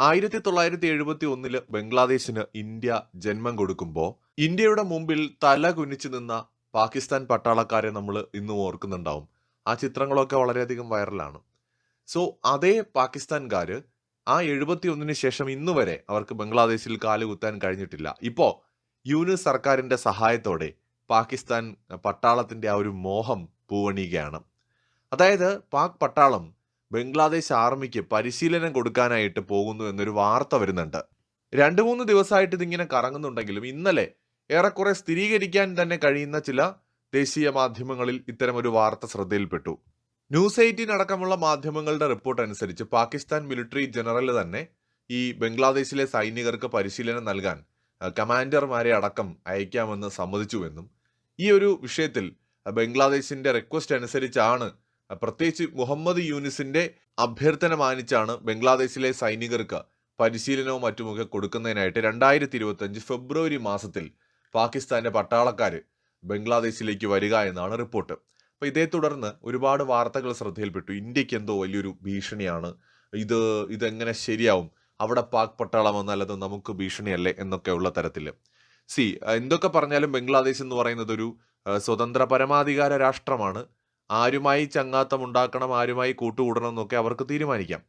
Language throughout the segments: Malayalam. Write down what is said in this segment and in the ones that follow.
ആയിരത്തി തൊള്ളായിരത്തി എഴുപത്തി ഒന്നിൽ ബംഗ്ലാദേശിന് ഇന്ത്യ ജന്മം കൊടുക്കുമ്പോൾ ഇന്ത്യയുടെ മുമ്പിൽ തല കുനിച്ചു നിന്ന പാകിസ്ഥാൻ പട്ടാളക്കാരെ നമ്മൾ ഇന്നും ഓർക്കുന്നുണ്ടാവും. ആ ചിത്രങ്ങളൊക്കെ വളരെയധികം വൈറലാണ്. സോ അതേ പാകിസ്ഥാൻകാർ ആ എഴുപത്തി ഒന്നിന് ശേഷം ഇന്നു വരെ അവർക്ക് ബംഗ്ലാദേശിൽ കാലുകുത്താൻ കഴിഞ്ഞിട്ടില്ല. ഇപ്പോൾ യൂനിസ് സർക്കാരിന്റെ സഹായത്തോടെ പാകിസ്ഥാൻ പട്ടാളത്തിന്റെ ആ ഒരു മോഹം പൂവണിയുകയാണ്. അതായത് പാക് പട്ടാളം ബംഗ്ലാദേശ് ആർമിക്ക് പരിശീലനം കൊടുക്കാനായിട്ട് പോകുന്നു എന്നൊരു വാർത്ത വരുന്നുണ്ട്. രണ്ട് മൂന്ന് ദിവസമായിട്ട് ഇതിങ്ങനെ കറങ്ങുന്നുണ്ടെങ്കിലും ഇന്നലെ ഏറെക്കുറെ സ്ഥിരീകരിക്കാൻ തന്നെ കഴിയുന്ന ചില ദേശീയ മാധ്യമങ്ങളിൽ ഇത്തരമൊരു വാർത്ത ശ്രദ്ധയിൽപ്പെട്ടു. ന്യൂസ് എയ്റ്റീൻ അടക്കമുള്ള മാധ്യമങ്ങളുടെ റിപ്പോർട്ട് അനുസരിച്ച് പാകിസ്ഥാൻ മിലിറ്ററി ജനറൽ തന്നെ ഈ ബംഗ്ലാദേശിലെ സൈനികർക്ക് പരിശീലനം നൽകാൻ കമാൻഡർമാരെ അടക്കം അയക്കാമെന്ന് സമ്മതിച്ചുവെന്നും ഈ ഒരു വിഷയത്തിൽ ബംഗ്ലാദേശിന്റെ റിക്വസ്റ്റ് അനുസരിച്ചാണ് പ്രത്യേകിച്ച് മുഹമ്മദ് യൂനിസിന്റെ അഭ്യർത്ഥന മാനിച്ചാണ് ബംഗ്ലാദേശിലെ സൈനികർക്ക് പരിശീലനവും മറ്റുമൊക്കെ കൊടുക്കുന്നതിനായിട്ട് രണ്ടായിരത്തി ഇരുപത്തി അഞ്ച് ഫെബ്രുവരി മാസത്തിൽ പാകിസ്ഥാന്റെ പട്ടാളക്കാർ ബംഗ്ലാദേശിലേക്ക് വരിക എന്നാണ് റിപ്പോർട്ട്. അപ്പൊ ഇതേ തുടർന്ന് ഒരുപാട് വാർത്തകൾ ശ്രദ്ധയിൽപ്പെട്ടു. ഇന്ത്യയ്ക്ക് എന്തോ വലിയൊരു ഭീഷണിയാണ്. ഇത് ഇതെങ്ങനെ ശരിയാവും? അവിടെ പാക് പട്ടാളം വന്നാലത് നമുക്ക് ഭീഷണിയല്ലേ? എന്നൊക്കെ ഉള്ള തരത്തിൽ സി എന്തൊക്കെ പറഞ്ഞാലും ബംഗ്ലാദേശ് എന്ന് പറയുന്നത് ഒരു സ്വതന്ത്ര പരമാധികാര രാഷ്ട്രമാണ്. ആരുമായി ചങ്ങാത്തം ഉണ്ടാക്കണം ആരുമായി കൂട്ടുകൂടണം എന്നൊക്കെ അവർക്ക് തീരുമാനിക്കാം.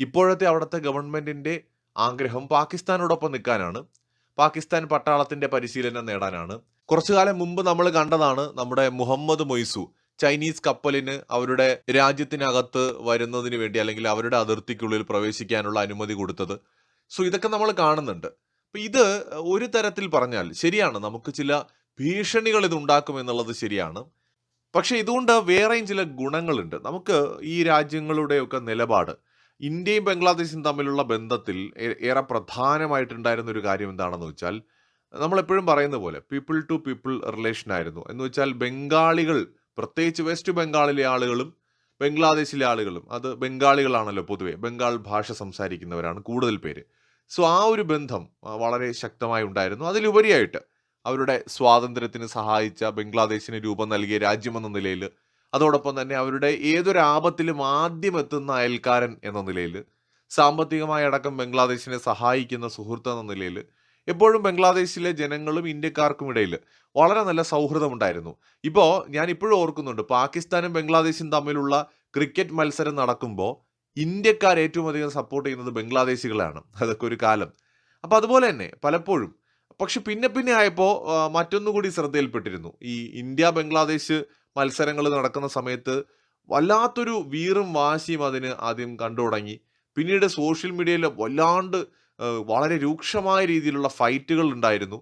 ഇപ്പോഴത്തെ അവിടുത്തെ ഗവൺമെന്റിന്റെ ആഗ്രഹം പാകിസ്ഥാനോടൊപ്പം നിൽക്കാനാണ്. പാകിസ്ഥാൻ പട്ടാളത്തിന്റെ പരിശീലനം നേടാനാണ്. കുറച്ചു കാലം മുമ്പ് നമ്മൾ കണ്ടതാണ് നമ്മുടെ മുഹമ്മദ് മൊയ്സു ചൈനീസ് കപ്പലിന് അവരുടെ രാജ്യത്തിനകത്ത് വരുന്നതിന് വേണ്ടി അല്ലെങ്കിൽ അവരുടെ അതിർത്തിക്കുള്ളിൽ പ്രവേശിക്കാനുള്ള അനുമതി കൊടുത്തത്. സോ ഇതൊക്കെ നമ്മൾ കാണുന്നുണ്ട്. അപ്പം ഇത് ഒരു തരത്തിൽ പറഞ്ഞാൽ ശരിയാണ്. നമുക്ക് ചില ഭീഷണികൾ ഇത് ഉണ്ടാക്കും എന്നുള്ളത് ശരിയാണ്. പക്ഷെ ഇതുകൊണ്ട് വേറെയും ചില ഗുണങ്ങളുണ്ട്. നമുക്ക് ഈ രാജ്യങ്ങളുടെയൊക്കെ നിലപാട് ഇന്ത്യയും ബംഗ്ലാദേശും തമ്മിലുള്ള ബന്ധത്തിൽ ഏറെ പ്രധാനമായിട്ടുണ്ടായിരുന്ന ഒരു കാര്യം എന്താണെന്ന് വെച്ചാൽ നമ്മളെപ്പോഴും പറയുന്ന പോലെ പീപ്പിൾ ടു പീപ്പിൾ റിലേഷൻ ആയിരുന്നു. എന്ന് വെച്ചാൽ ബംഗാളികൾ പ്രത്യേകിച്ച് വെസ്റ്റ് ബംഗാളിലെ ആളുകളും ബംഗ്ലാദേശിലെ ആളുകളും അത് ബംഗാളികളാണല്ലോ പൊതുവെ ബംഗാൾ ഭാഷ സംസാരിക്കുന്നവരാണ് കൂടുതൽ പേര്. സോ ആ ഒരു ബന്ധം വളരെ ശക്തമായി ഉണ്ടായിരുന്നു. അതിലുപരിയായിട്ട് അവരുടെ സ്വാതന്ത്ര്യത്തിന് സഹായിച്ച ബംഗ്ലാദേശിന് രൂപം നൽകിയ രാജ്യമെന്ന നിലയിൽ അതോടൊപ്പം തന്നെ അവരുടെ ഏതൊരു ആപത്തിലും ആദ്യം എത്തുന്ന അയൽക്കാരൻ എന്ന നിലയിൽ സാമ്പത്തികമായ അടക്കം ബംഗ്ലാദേശിനെ സഹായിക്കുന്ന സുഹൃത്ത് എന്ന നിലയിൽ എപ്പോഴും ബംഗ്ലാദേശിലെ ജനങ്ങളും ഇന്ത്യക്കാർക്കും ഇടയിൽ വളരെ നല്ല സൗഹൃദമുണ്ടായിരുന്നു. ഇപ്പോൾ ഞാൻ ഇപ്പോഴും ഓർക്കുന്നുണ്ട് പാകിസ്ഥാനും ബംഗ്ലാദേശും തമ്മിലുള്ള ക്രിക്കറ്റ് മത്സരം നടക്കുമ്പോൾ ഇന്ത്യക്കാർ ഏറ്റവും അധികം സപ്പോർട്ട് ചെയ്യുന്നത് ബംഗ്ലാദേശികളാണ്. അതൊക്കെ ഒരു കാലം. അപ്പോൾ അതുപോലെ തന്നെ പലപ്പോഴും പക്ഷെ പിന്നെ പിന്നെ ആയപ്പോൾ മറ്റൊന്നുകൂടി ശ്രദ്ധയിൽപ്പെട്ടിരുന്നു. ഈ ഇന്ത്യ ബംഗ്ലാദേശ് മത്സരങ്ങൾ നടക്കുന്ന സമയത്ത് വല്ലാത്തൊരു വീറും വാശിയും അതിന് ആദ്യം കണ്ടു തുടങ്ങി. പിന്നീട് സോഷ്യൽ മീഡിയയിൽ വല്ലാണ്ട് വളരെ രൂക്ഷമായ രീതിയിലുള്ള ഫൈറ്റുകൾ ഉണ്ടായിരുന്നു.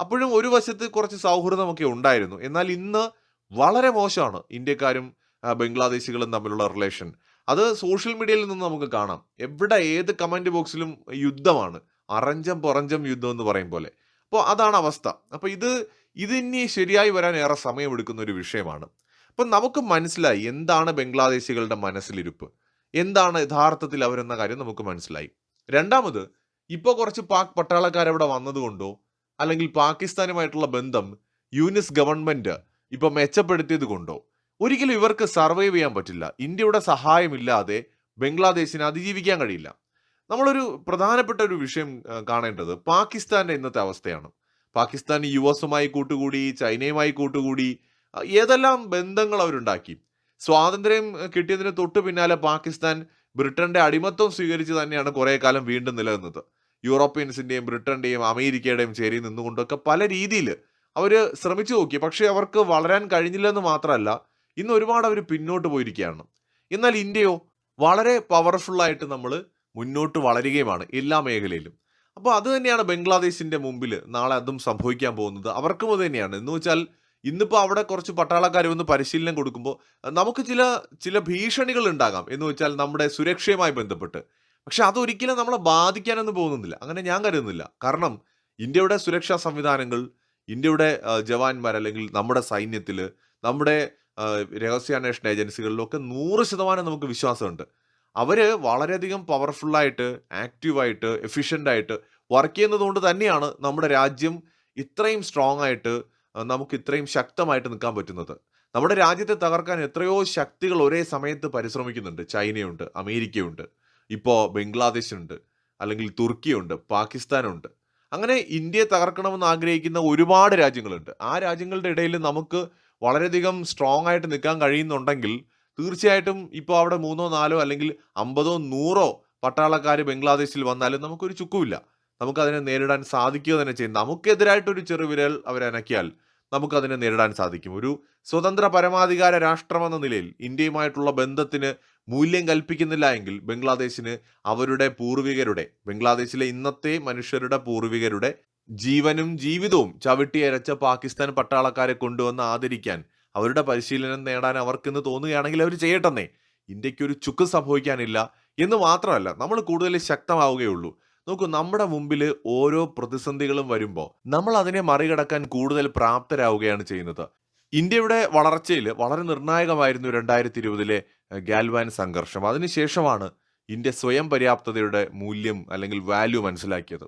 അപ്പോഴും ഒരു വശത്ത് കുറച്ച് സൗഹൃദമൊക്കെ ഉണ്ടായിരുന്നു. എന്നാൽ ഇന്ന് വളരെ മോശമാണ് ഇന്ത്യക്കാരും ബംഗ്ലാദേശികളും തമ്മിലുള്ള റിലേഷൻ. അത് സോഷ്യൽ മീഡിയയിൽ നിന്ന് നമുക്ക് കാണാം. എവിടെ ഏത് കമന്റ് ബോക്സിലും യുദ്ധമാണ്. അറഞ്ചം പുറഞ്ചം യുദ്ധം എന്ന് പറയും പോലെ. അപ്പോൾ അതാണ് അവസ്ഥ. അപ്പോൾ ഇത് ഇതിനി ശരിയായി വരാൻ ഏറെ സമയമെടുക്കുന്ന ഒരു വിഷയമാണ്. അപ്പം നമുക്ക് മനസ്സിലായി എന്താണ് ബംഗ്ലാദേശികളുടെ മനസ്സിലിരുപ്പ്. എന്താണ് യഥാർത്ഥത്തിൽ അവരെന്ന കാര്യം നമുക്ക് മനസ്സിലായി. രണ്ടാമത് ഇപ്പോൾ കുറച്ച് പാക് പട്ടാളക്കാരവിടെ വന്നതുകൊണ്ടോ അല്ലെങ്കിൽ പാകിസ്ഥാനുമായിട്ടുള്ള ബന്ധം യൂനിസ് ഗവൺമെന്റ് ഇപ്പൊ മെച്ചപ്പെടുത്തിയത് കൊണ്ടോ ഒരിക്കലും ഇവർക്ക് സർവൈവ് ചെയ്യാൻ പറ്റില്ല. ഇന്ത്യയുടെ സഹായമില്ലാതെ ബംഗ്ലാദേശിന് അതിജീവിക്കാൻ കഴിയില്ല. നമ്മളൊരു പ്രധാനപ്പെട്ട ഒരു വിഷയം കാണേണ്ടത് പാകിസ്ഥാന്റെ ഇന്നത്തെ അവസ്ഥയാണ്. പാകിസ്ഥാൻ യു എസുമായി കൂട്ടുകൂടി ചൈനയുമായി കൂട്ടുകൂടി ഏതെല്ലാം ബന്ധങ്ങൾ അവരുണ്ടാക്കി. സ്വാതന്ത്ര്യം കിട്ടിയതിന് തൊട്ട് പിന്നാലെ പാകിസ്ഥാൻ ബ്രിട്ടന്റെ അടിമത്വം സ്വീകരിച്ച് തന്നെയാണ് കുറെ കാലം വീണ്ടും നിലനിന്നത്. യൂറോപ്യൻസിന്റെയും ബ്രിട്ടന്റെയും അമേരിക്കയുടെയും ചേരി നിന്നുകൊണ്ടൊക്കെ പല രീതിയിൽ അവർ ശ്രമിച്ചു നോക്കി. പക്ഷേ അവർക്ക് വളരാൻ കഴിഞ്ഞില്ലെന്ന് മാത്രമല്ല ഇന്ന് ഒരുപാട് അവർ പിന്നോട്ട് പോയിരിക്കുകയാണ്. എന്നാൽ ഇന്ത്യയോ വളരെ പവർഫുള്ളായിട്ട് നമ്മൾ മുന്നോട്ട് വളരുകയുമാണ് എല്ലാ മേഖലയിലും. അപ്പോൾ അത് തന്നെയാണ് ബംഗ്ലാദേശിന്റെ മുമ്പിൽ നാളെ അതും സംഭവിക്കാൻ പോകുന്നത്. അവർക്കും അത് തന്നെയാണ്. എന്ന് വെച്ചാൽ ഇന്നിപ്പോൾ അവിടെ കുറച്ച് പട്ടാളക്കാർ വന്ന് പരിശീലനം കൊടുക്കുമ്പോൾ നമുക്ക് ചില ചില ഭീഷണികൾ ഉണ്ടാകാം. എന്ന് വെച്ചാൽ നമ്മുടെ സുരക്ഷയുമായി ബന്ധപ്പെട്ട്. പക്ഷെ അതൊരിക്കലും നമ്മളെ ബാധിക്കാനൊന്നും പോകുന്നില്ല. അങ്ങനെ ഞാൻ കരുതുന്നില്ല. കാരണം ഇന്ത്യയുടെ സുരക്ഷാ സംവിധാനങ്ങൾ ഇന്ത്യയുടെ ജവാന്മാർ അല്ലെങ്കിൽ നമ്മുടെ സൈന്യത്തിൽ നമ്മുടെ രഹസ്യാന്വേഷണ ഏജൻസികളിലൊക്കെ നൂറ് ശതമാനം നമുക്ക് വിശ്വാസമുണ്ട്. അവർ വളരെയധികം പവർഫുള്ളായിട്ട് ആക്റ്റീവായിട്ട് എഫിഷ്യന്റായിട്ട് വർക്ക് ചെയ്യുന്നത് കൊണ്ട് തന്നെയാണ് നമ്മുടെ രാജ്യം ഇത്രയും സ്ട്രോങ് ആയിട്ട് നമുക്ക് ഇത്രയും ശക്തമായിട്ട് നിൽക്കാൻ പറ്റുന്നത്. നമ്മുടെ രാജ്യത്തെ തകർക്കാൻ എത്രയോ ശക്തികൾ ഒരേ സമയത്ത് പരിശ്രമിക്കുന്നുണ്ട്. ചൈനയുണ്ട് അമേരിക്കയുണ്ട് ഇപ്പോൾ ബംഗ്ലാദേശുണ്ട് അല്ലെങ്കിൽ തുർക്കിയുണ്ട് പാകിസ്ഥാനുണ്ട്. അങ്ങനെ ഇന്ത്യയെ തകർക്കണമെന്ന് ആഗ്രഹിക്കുന്ന ഒരുപാട് രാജ്യങ്ങളുണ്ട്. ആ രാജ്യങ്ങളുടെ ഇടയിൽ നമുക്ക് വളരെയധികം സ്ട്രോങ് ആയിട്ട് നിൽക്കാൻ കഴിയുന്നുണ്ടെങ്കിൽ തീർച്ചയായിട്ടും ഇപ്പോൾ അവിടെ മൂന്നോ നാലോ അല്ലെങ്കിൽ അമ്പതോ നൂറോ പട്ടാളക്കാർ ബംഗ്ലാദേശിൽ വന്നാലും നമുക്കൊരു ചുക്കുമില്ല. നമുക്കതിനെ നേരിടാൻ സാധിക്കുക തന്നെ ചെയ്യും. നമുക്കെതിരായിട്ടൊരു ചെറുവിരൽ അവരനക്കിയാൽ നമുക്കതിനെ നേരിടാൻ സാധിക്കും. ഒരു സ്വതന്ത്ര പരമാധികാര രാഷ്ട്രമെന്ന നിലയിൽ ഇന്ത്യയുമായിട്ടുള്ള ബന്ധത്തിന് മൂല്യം കൽപ്പിക്കുന്നില്ല എങ്കിൽ ബംഗ്ലാദേശിന് അവരുടെ പൂർവികരുടെ ബംഗ്ലാദേശിലെ ഇന്നത്തെ മനുഷ്യരുടെ പൂർവികരുടെ ജീവനും ജീവിതവും ചവിട്ടിയരച്ച പാകിസ്ഥാൻ പട്ടാളക്കാരെ കൊണ്ടുവന്ന് ആദരിക്കാൻ അവരുടെ പരിശീലനം നേടാൻ അവർക്കെന്ന് തോന്നുകയാണെങ്കിൽ അവർ ചെയ്യട്ടെന്നേ. ഇന്ത്യയ്ക്ക് ഒരു ചുക്ക് സംഭവിക്കാനില്ല എന്ന് മാത്രമല്ല നമ്മൾ കൂടുതൽ ശക്തമാവുകയുള്ളൂ. നോക്കൂ നമ്മുടെ മുമ്പിൽ ഓരോ പ്രതിസന്ധികളും വരുമ്പോൾ നമ്മൾ അതിനെ മറികടക്കാൻ കൂടുതൽ പ്രാപ്തരാവുകയാണ് ചെയ്യുന്നത്. ഇന്ത്യയുടെ വളർച്ചയിൽ വളരെ നിർണായകമായിരുന്നു രണ്ടായിരത്തി ഇരുപതിലെ ഗാൽവാൻ സംഘർഷം. അതിനുശേഷമാണ് ഇന്ത്യ സ്വയം പര്യാപ്തതയുടെ മൂല്യം അല്ലെങ്കിൽ വാല്യൂ മനസ്സിലാക്കിയത്.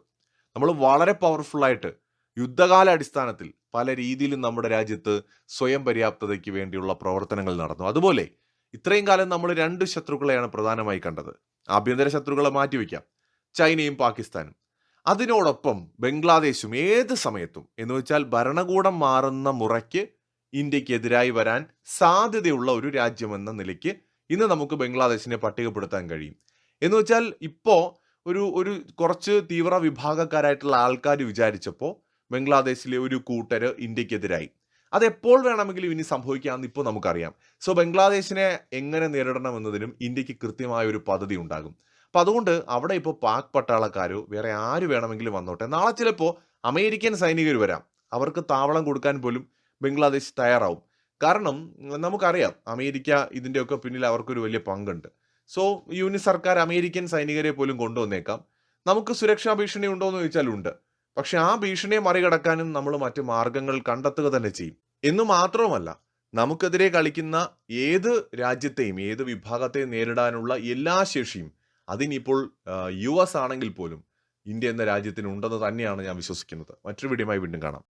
നമ്മൾ വളരെ പവർഫുള്ളായിട്ട് യുദ്ധകാല അടിസ്ഥാനത്തിൽ പല രീതിയിലും നമ്മുടെ രാജ്യത്ത് സ്വയം പര്യാപ്തതയ്ക്ക് വേണ്ടിയുള്ള പ്രവർത്തനങ്ങൾ നടന്നു. അതുപോലെ ഇത്രയും കാലം നമ്മൾ രണ്ട് ശത്രുക്കളെയാണ് പ്രധാനമായി കണ്ടത്. ആഭ്യന്തര ശത്രുക്കളെ മാറ്റിവെക്കാം ചൈനയും പാകിസ്ഥാനും. അതിനോടൊപ്പം ബംഗ്ലാദേശും ഏത് സമയത്തും എന്ന് വെച്ചാൽ ഭരണകൂടം മാറുന്ന മുറയ്ക്ക് ഇന്ത്യക്കെതിരായി വരാൻ സാധ്യതയുള്ള ഒരു രാജ്യമെന്ന നിലയ്ക്ക് ഇന്ന് നമുക്ക് ബംഗ്ലാദേശിനെ പട്ടികപ്പെടുത്താൻ കഴിയും. എന്ന് വെച്ചാൽ ഇപ്പോൾ ഒരു ഒരു കുറച്ച് തീവ്ര വിഭാഗക്കാരായിട്ടുള്ള ആൾക്കാർ വിചാരിച്ചപ്പോൾ ബംഗ്ലാദേശിലെ ഒരു കൂട്ടർ ഇന്ത്യക്കെതിരായി. അത് എപ്പോൾ വേണമെങ്കിലും ഇനി സംഭവിക്കാമെന്ന് ഇപ്പോൾ നമുക്കറിയാം. സോ ബംഗ്ലാദേശിനെ എങ്ങനെ നേരിടണം എന്നതിനും ഇന്ത്യയ്ക്ക് കൃത്യമായ ഒരു പദ്ധതി ഉണ്ടാകും. അപ്പം അതുകൊണ്ട് അവിടെ ഇപ്പോൾ പാക് പട്ടാളക്കാരോ വേറെ ആര് വേണമെങ്കിലും വന്നോട്ടെ. നാളെ ചിലപ്പോൾ അമേരിക്കൻ സൈനികർ വരാം. അവർക്ക് താവളം കൊടുക്കാൻ പോലും ബംഗ്ലാദേശ് തയ്യാറാവും. കാരണം നമുക്കറിയാം അമേരിക്ക ഇതിന്റെയൊക്കെ പിന്നിൽ അവർക്കൊരു വലിയ പങ്കുണ്ട്. സോ യൂണി സർക്കാർ അമേരിക്കൻ സൈനികരെ പോലും കൊണ്ടുവന്നേക്കാം. നമുക്ക് സുരക്ഷാ ഭീഷണി ഉണ്ടോ എന്ന് ചോദിച്ചാൽ ഉണ്ട്. പക്ഷെ ആ ഭീഷണിയെ മറികടക്കാനും നമ്മൾ മറ്റു മാർഗങ്ങൾ കണ്ടെത്തുക തന്നെ ചെയ്യും. എന്ന് മാത്രവുമല്ല നമുക്കെതിരെ കളിക്കുന്ന ഏത് രാജ്യത്തെയും ഏത് വിഭാഗത്തെയും നേരിടാനുള്ള എല്ലാ ശേഷിയും അതിനിപ്പോൾ യു എസ് ആണെങ്കിൽ പോലും ഇന്ത്യ എന്ന രാജ്യത്തിന് ഉണ്ടെന്ന് തന്നെയാണ് ഞാൻ വിശ്വസിക്കുന്നത്. മറ്റൊരു വീഡിയോയുമായി വീണ്ടും കാണാം.